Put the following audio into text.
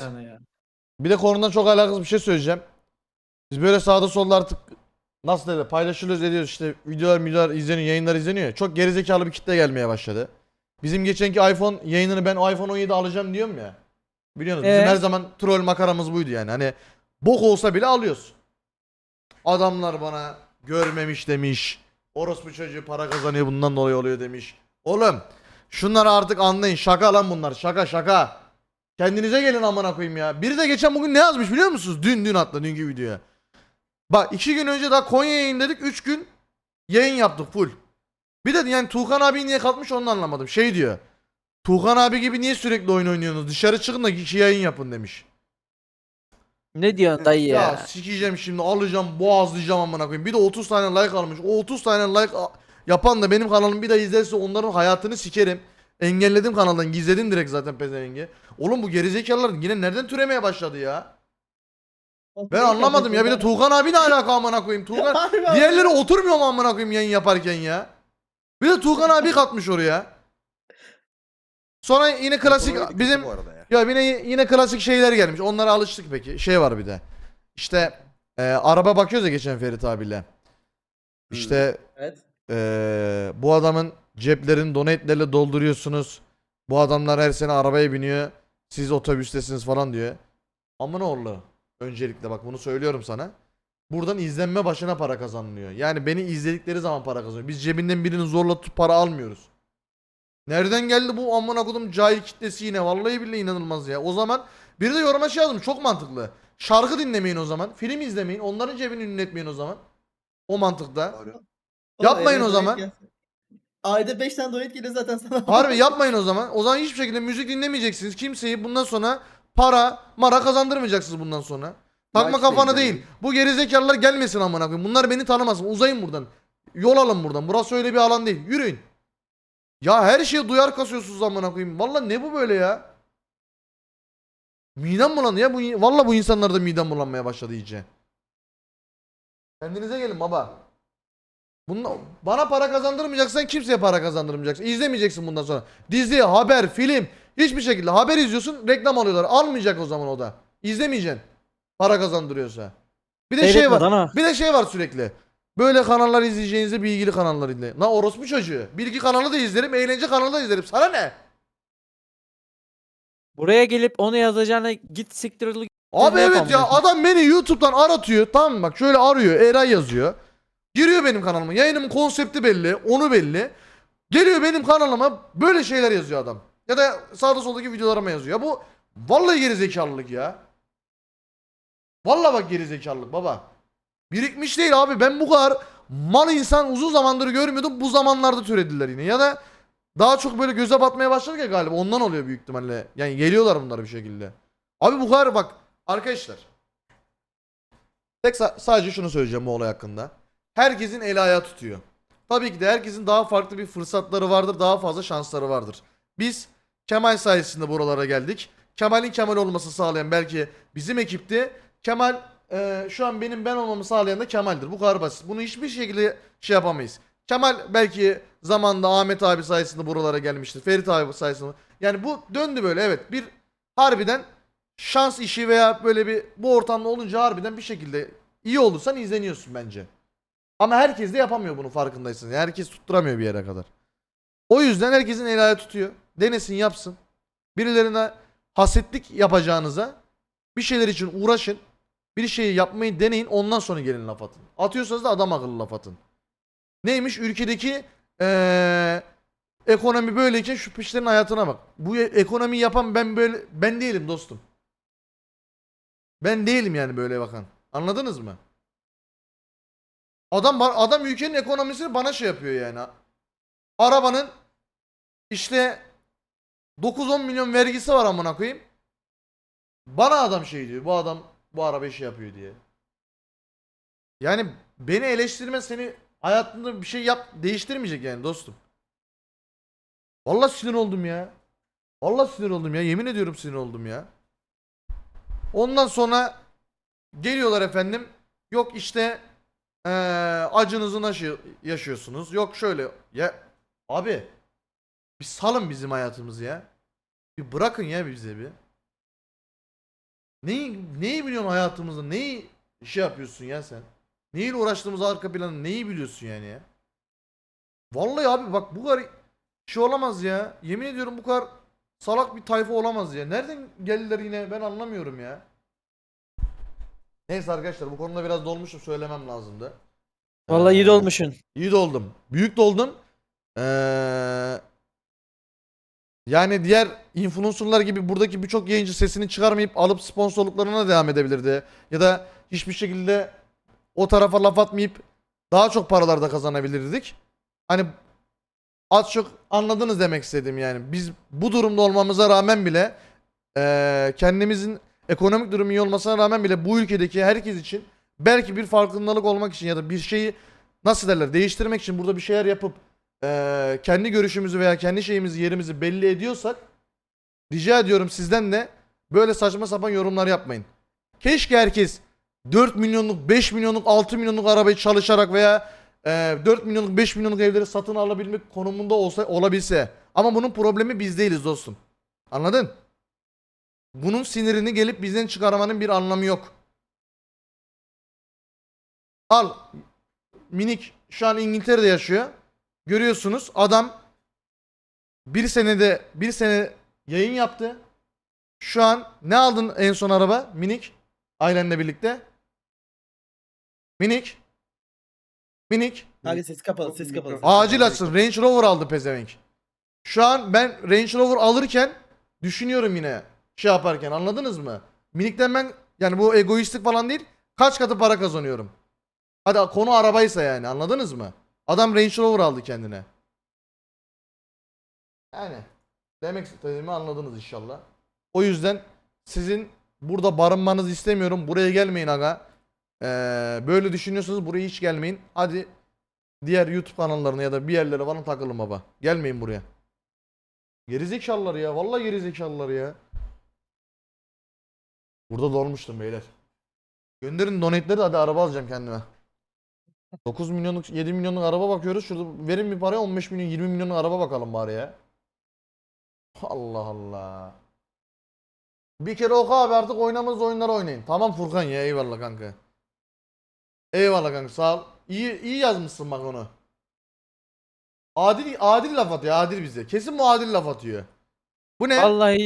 Yani ya. Bir de konudan çok alakasız bir şey söyleyeceğim. Biz böyle sağda solda artık nasıl dedi paylaşılıyoruz ediyoruz işte videolar videolar izleniyor yayınlar izleniyor. Çok gerizekalı bir kitle gelmeye başladı. Bizim geçenki iPhone yayınını ben iPhone 17 alacağım diyorum ya. Biliyorsunuz bizim Ee? her zaman troll makaramız buydu yani. Hani bok olsa bile alıyoruz. Adamlar bana görmemiş demiş. Orospu çocuğu para kazanıyor bundan dolayı oluyor demiş. Oğlum şunları artık anlayın. Şaka lan bunlar. Şaka şaka. Kendinize gelin amına koyayım ya. Biri de geçen bugün ne yazmış biliyor musunuz? Dün dün hatta dünkü videoya. Bak iki gün önce daha Konya yayınladık. Üç gün yayın yaptık full. Bir de yani Tuğkan abi niye kalkmış onu anlamadım. Şey diyor. Tuğkan abi gibi niye sürekli oyun oynuyorsunuz? Dışarı çıkın da iki yayın yapın demiş. Ne diyorsun dayı Ya, ya? sikeceğim şimdi alacağım boğazlayacağım amına koyayım. Bir de 30 tane like almış. O 30 tane like yapan da benim kanalımı bir daha izlerse onların hayatını sikerim. Engelledim kanaldan gizledim direkt zaten pezevengi. Oğlum bu gerizekalılar yine nereden türemeye başladı ya? Ben anlamadım ya bir de Tuğkan abi ne alaka amına koyayım. Tuğkan diğerleri oturmuyor mu amına koyayım yayın yaparken ya? Bir de Tuğkan abi katmış oraya. Sonra yine klasik bizim ya yine yine klasik şeyler gelmiş. Onlara alıştık peki. Şey var bir de. İşte e, araba bakıyoruz ya geçen Ferit abiyle. İşte Evet. e, bu adamın ceplerini donate'lerle dolduruyorsunuz. Bu adamlar her sene arabaya biniyor. Siz otobüstesiniz falan diyor. Amına oğlu. Öncelikle bak bunu söylüyorum sana. Buradan izlenme başına para kazanılıyor. Yani beni izledikleri zaman para kazanıyor. Biz cebinden birini zorla tutup para almıyoruz. Nereden geldi bu amına kodum cahil kitlesi yine? Vallahi billahi inanılmaz ya. O zaman biri de yoruma şey yazmış çok mantıklı. Şarkı dinlemeyin o zaman. Film izlemeyin. Onların cebini ünletmeyin o zaman. O mantıkta. Doğru. Yapmayın o zaman. donate gel- Ayda 5 tane donate geliyor zaten sana. Harbi yapmayın o zaman. O zaman hiçbir şekilde müzik dinlemeyeceksiniz. Kimseyi bundan sonra para mara kazandırmayacaksınız bundan sonra. Takma Maç kafana değil değil. Bu gerizekalılar gelmesin amına koyayım. Bunlar beni tanımasın. Uzayın buradan. Yol alın buradan. Burası öyle bir alan değil. Yürüyün. Ya her şeye duyar kasıyorsunuz amına koyayım. Valla ne bu böyle ya? Midem bulandı ya. Bu, valla bu insanlarda midem bulanmaya başladı iyice. Kendinize gelin baba. Bunla, bana para kazandırmayacaksan kimseye para kazandırmayacaksın. İzlemeyeceksin bundan sonra. Dizi, haber, film hiçbir şekilde haber izliyorsun reklam alıyorlar. Almayacak o zaman o da. İzlemeyeceksin. Para kazandırıyorsa. Bir de şey var. Dana. Bir de şey var sürekli. Böyle kanallar izleyeceğinize bilgili kanallar izleyin. La orospu çocuğu. Bilgi kanalı da izlerim, eğlence kanalı da izlerim. Sana ne? Buraya gelip onu yazacağına git siktir git. Abi evet ya adam beni YouTube'dan aratıyor. Tamam mı? Bak şöyle arıyor. Eray yazıyor. Giriyor benim kanalıma. Yayınımın konsepti belli. Onu belli. Geliyor benim kanalıma böyle şeyler yazıyor adam. Ya da sağda soldaki videolarıma yazıyor. Ya bu vallahi gerizekalılık ya. Vallahi bak gerizekalılık baba. Birikmiş değil abi. Ben bu kadar mal insan uzun zamandır görmüyordum. Bu zamanlarda türediler yine. Ya da daha çok böyle göze batmaya başladık ya galiba. Ondan oluyor büyük ihtimalle. Yani geliyorlar bunlar bir şekilde. Abi bu kadar bak arkadaşlar. Tek sa- sadece şunu söyleyeceğim bu olay hakkında. Herkesin el ayağı tutuyor. Tabii ki de herkesin daha farklı bir fırsatları vardır, daha fazla şansları vardır. Biz Kemal sayesinde buralara geldik. Kemal'in Kemal olması sağlayan belki bizim ekipti. Kemal e, şu an benim ben olmamı sağlayan da Kemal'dir. Bu kadar basit. Bunu hiçbir şekilde şey yapamayız. Kemal belki zamanda Ahmet abi sayesinde buralara gelmiştir. Ferit abi sayesinde. Yani bu döndü böyle evet. Bir harbiden şans işi veya böyle bir bu ortamda olunca harbiden bir şekilde iyi olursan izleniyorsun bence. Ama herkes de yapamıyor bunu farkındaysınız. Yani herkes tutturamıyor bir yere kadar. O yüzden herkesin el tutuyor. Denesin yapsın. Birilerine hasetlik yapacağınıza bir şeyler için uğraşın. Bir şeyi yapmayı deneyin ondan sonra gelin laf atın. Atıyorsanız da adam akıllı laf atın. Neymiş ülkedeki eee, ekonomi böyleyken şu piçlerin hayatına bak. Bu e- ekonomiyi yapan ben böyle ben değilim dostum. Ben değilim yani böyle bakan. Anladınız mı? Adam adam ülkenin ekonomisini bana şey yapıyor yani. Arabanın işte 9-10 milyon vergisi var amına koyayım. Bana adam şey diyor. Bu adam bu araba şey yapıyor diye. Yani beni eleştirme seni hayatında bir şey yap değiştirmeyecek yani dostum. Vallahi sinir oldum ya. Vallahi sinir oldum ya. Yemin ediyorum sinir oldum ya. Ondan sonra geliyorlar efendim. Yok işte eee acınızı nasıl yaşıyorsunuz? Yok şöyle. Ya abi bir salın bizim hayatımızı ya. Bir bırakın ya bize bir. Neyi, neyi biliyorsun hayatımızda? Neyi şey yapıyorsun ya sen? Neyle uğraştığımız arka planı neyi biliyorsun yani ya? Vallahi abi bak bu kadar şey olamaz ya. Yemin ediyorum bu kadar salak bir tayfa olamaz ya. Nereden geldiler yine ben anlamıyorum ya. Neyse arkadaşlar bu konuda biraz dolmuşum söylemem lazımdı. Vallahi iyi Ee, dolmuşsun. İyi doldum. Büyük doldum. Ee, yani diğer influencerlar gibi buradaki birçok yayıncı sesini çıkarmayıp alıp sponsorluklarına devam edebilirdi. Ya da hiçbir şekilde o tarafa laf atmayıp daha çok paralar da kazanabilirdik. Hani az çok anladınız demek istedim yani. Biz bu durumda olmamıza rağmen bile ee, kendimizin ekonomik durumu iyi olmasına rağmen bile bu ülkedeki herkes için belki bir farkındalık olmak için ya da bir şeyi nasıl derler değiştirmek için burada bir şeyler yapıp eee, kendi görüşümüzü veya kendi şeyimizi yerimizi belli ediyorsak rica ediyorum sizden de böyle saçma sapan yorumlar yapmayın. Keşke herkes 4 milyonluk 5 milyonluk 6 milyonluk arabayı çalışarak veya eee 4 milyonluk 5 milyonluk evleri satın alabilmek konumunda olsa olabilse. Ama bunun problemi biz değiliz dostum. Anladın? Bunun sinirini gelip bizden çıkarmanın bir anlamı yok. Al minik şu an İngiltere'de yaşıyor. Görüyorsunuz adam bir senede bir sene yayın yaptı. Şu an ne aldın en son araba minik ailenle birlikte? Minik Minik Kanka ses kapalı ses kapalı. acil açsın Range Rover aldı pezevenk. Şu an ben Range Rover alırken düşünüyorum yine şey yaparken anladınız mı? Minikten ben yani bu egoistlik falan değil kaç katı para kazanıyorum. Hadi konu arabaysa yani anladınız mı? Adam Range Rover aldı kendine. Yani demek istediğimi anladınız inşallah. O yüzden sizin burada barınmanızı istemiyorum. Buraya gelmeyin aga. Ee, böyle düşünüyorsanız buraya hiç gelmeyin. Hadi diğer YouTube kanallarına ya da bir yerlere falan takılın baba. Gelmeyin buraya. Gerizekalılar ya. Vallahi gerizekalılar ya. Burada dolmuştum beyler. Gönderin donate'leri de hadi araba alacağım kendime. 9 milyonluk 7 milyonluk araba bakıyoruz. Şurada verin bir paraya 15 milyon 20 milyonluk araba bakalım bari ya. Allah Allah. Bir kere oku abi artık oynamadığınız oyunları oynayın. Tamam Furkan ya eyvallah kanka. Eyvallah kanka sağ ol. İyi, iyi yazmışsın bak onu. Adil adil laf atıyor adil bize. Kesin bu adil laf atıyor. Bu ne? Vallahi